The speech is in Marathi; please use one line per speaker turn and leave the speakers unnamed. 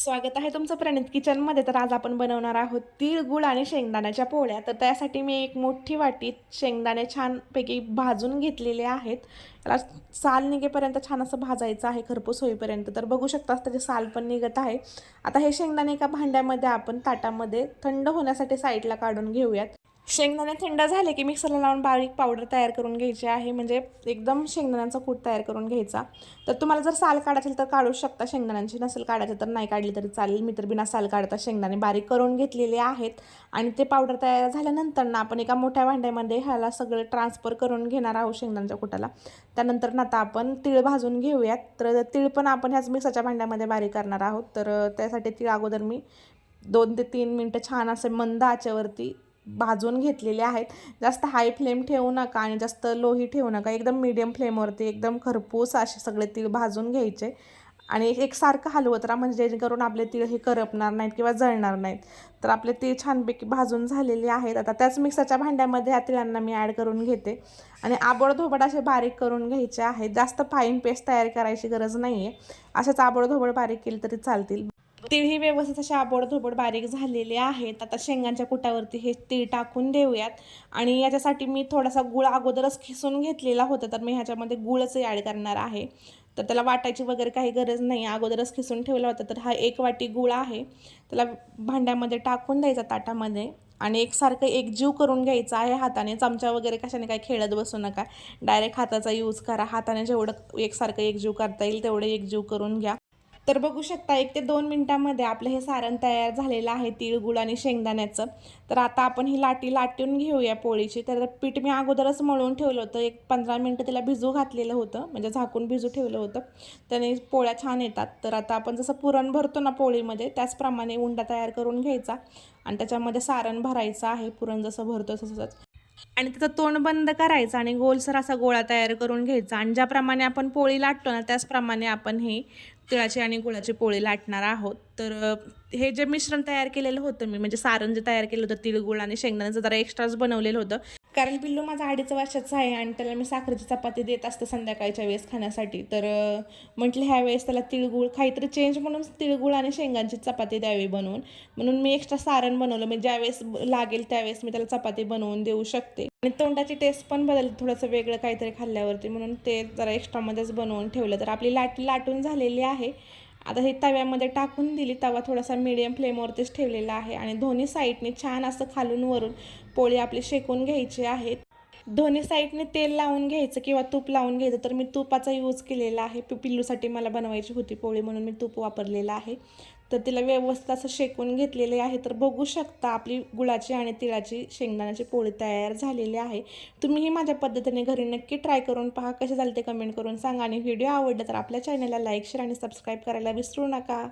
स्वागत आहे तुमचं प्रणित किचनमध्ये. तर आज आपण बनवणार आहोत तीळ गुळ आणि शेंगदाण्याच्या पोळ्या. तर त्यासाठी मी एक मोठी वाटी शेंगदाणे छानपैकी भाजून घेतलेले आहेत. याला साल निघेपर्यंत छान असं भाजायचं आहे खरपूस होईपर्यंत. तर बघू शकता त्याचे साल पण निघत आहे. आता हे शेंगदाणे एका भांड्यामध्ये आपण ताटामध्ये थंड होण्यासाठी साईडला काढून घेऊयात. शेंगदाणे थंड झाले की मिक्सरला लावून बारीक पावडर तयार करून घ्यायची आहे. म्हणजे एकदम शेंगदाण्याचा कूट तयार करून घ्यायचा. तर तुम्हाला जर साल काढायची तर काढू शकता. शेंगदाण्यांची नसेल काढायची तर नाही काढली तरी चालेल. मी तर बिना साल काढता शेंगदाणे बारीक करून घेतलेले आहेत. आणि ते पावडर तयार झाल्यानंतर ना आपण एका मोठ्या भांड्यामध्ये ह्याला सगळं ट्रान्सफर करून घेणार आहोत शेंगदाण्याच्या कुटाला. त्यानंतर ना आता आपण तीळ भाजून घेऊयात. तर तीळ पण आपण ह्याच मिक्सरच्या भांड्यामध्ये बारीक करणार आहोत. तर त्यासाठी तीळ अगोदर मी दोन ते तीन मिनटं छान असे मंद आचेवरती भाजून घेतलेले आहेत. जास्त हाय फ्लेम ठेवू नका आणि जास्त लोही ठेवू नका. एकदम मीडियम फ्लेमवरती एकदम खरपूस असे सगळे तीळ भाजून घ्यायचे. आणि एकसारखं हलवत राहा म्हणजे जेणेकरून आपले तीळ हे करपणार नाहीत किंवा जळणार नाहीत. तर आपले तीळ छानपैकी भाजून झालेले आहेत. आता त्याच मिक्सरच्या भांड्यामध्ये ह्या तिळांना मी ॲड करून घेते. आणि आबडधोबड असे बारीक करून घ्यायचे आहेत. जास्त फाईन पेस्ट तयार करायची गरज नाही आहे असेच आबडधोबड बारीक केली तरी चालतील. तीळ व्यवस्थित अशा आबडधोबड बारीक झालेले आहेत. आता शेंगांच्या कुटावरती हे तीळ टाकून देऊयात. आणि याच्यासाठी मी थोडासा गुळ अगोदरच खिसून घेतलेला होता तर मी ह्याच्यामध्ये गुळच ॲड करणार आहे. तर त्याला वाटायची वगैरे काही गरज नाही अगोदरच खिसून ठेवला होता तर हा एक वाटी गुळ आहे. त्याला भांड्यामध्ये टाकून द्यायचा ताटामध्ये. आणि एकसारखं एकजीव करून घ्यायचं आहे हाताने. चमचा वगैरे कशाने काय खेळत बसू नका. डायरेक्ट हाताचा यूज करा. हाताने जेवढं एकसारखं एकजीव करता येईल तेवढं एकजीव करून घ्या. तर बघू शकता एक ते दोन मिनटामध्ये आपलं हे सारण तयार झालेलं आहे तिळगुळ आणि शेंगदाण्याचं. तर आता आपण ही लाटी लाटून घेऊया पोळीची. तर पीठ मी अगोदरच मळून ठेवलं होतं. एक पंधरा मिनटं त्याला भिजू घातलेलं होतं म्हणजे झाकून भिजू ठेवलं होतं. त्याने पोळ्या छान येतात. तर आता आपण जसं पुरण भरतो ना पोळीमध्ये त्याचप्रमाणे उंडा तयार करून घ्यायचा. आणि त्याच्यामध्ये सारण भरायचं आहे पुरण जसं भरतो तसंच. आणि त्याचं तोंड बंद करायचं आणि गोलसर असा गोळा तयार करून घ्यायचा. आणि ज्याप्रमाणे आपण पोळी लाटतो ना त्याचप्रमाणे आपण हे तिळाची आणि गुळाची पोळी लाटणार आहोत. तर हे जे मिश्रण तयार केलेलं होतं मी म्हणजे सारण जे तयार केलं होतं तिळगुळ आणि शेंगदाण्याचं जरा एक्स्ट्राच बनवलेलं होतं. कारण पिल्लू माझा अडीच वर्षाचा आहे आणि त्याला मी साखरेची चपाती देत असते संध्याकाळच्या वेळेस खाण्यासाठी. तर म्हटलं ह्या वेळेस त्याला तिळगुळ काहीतरी चेंज म्हणून तिळगुळ आणि शेंगांची चपाती द्यावी बनवून म्हणून मी एक्स्ट्रा सारण बनवलं. म्हणजे ज्यावेळेस लागेल त्यावेळेस मी त्याला चपाती बनवून देऊ शकते. आणि तोंडाची टेस्ट पण बदलते थोडंसं वेगळं काहीतरी खाल्ल्यावरती. म्हणून ते जरा एक्स्ट्रामध्येच बनवून ठेवलं. तर आपली लाट लाटून झालेली आहे. आता हे तव्यामध्ये टाकून दिली तवा थोडासा मीडियम फ्लेमवरतीच ठेवलेला आहे. आणि दोन्ही साईडने छान असं खालून वरून पोळी आपली शेकून घ्यायची आहेत दोन्ही साईडने तेल लावून घ्यायचं किंवा तूप लावून घ्यायचं. तर मी तुपाचा यूज केलेला आहे. पि पिल्लूसाठी मला बनवायची होती पोळी म्हणून मी तूप वापरलेलं आहे. तर तिला व्यवस्थित असं शेकून घेतलेले आहे. तर बघू शकता आपली गुळाची आणि तिळाची शेंगदाण्याची पोळी तयार झालेली आहे. तुम्हीही माझ्या पद्धतीने घरी नक्की ट्राय करून पहा. कसे झाले ते कमेंट करून सांगा. आणि व्हिडिओ आवडला तर आपल्या चॅनलला लाईक शेअर आणि सबस्क्राईब करायला विसरू नका.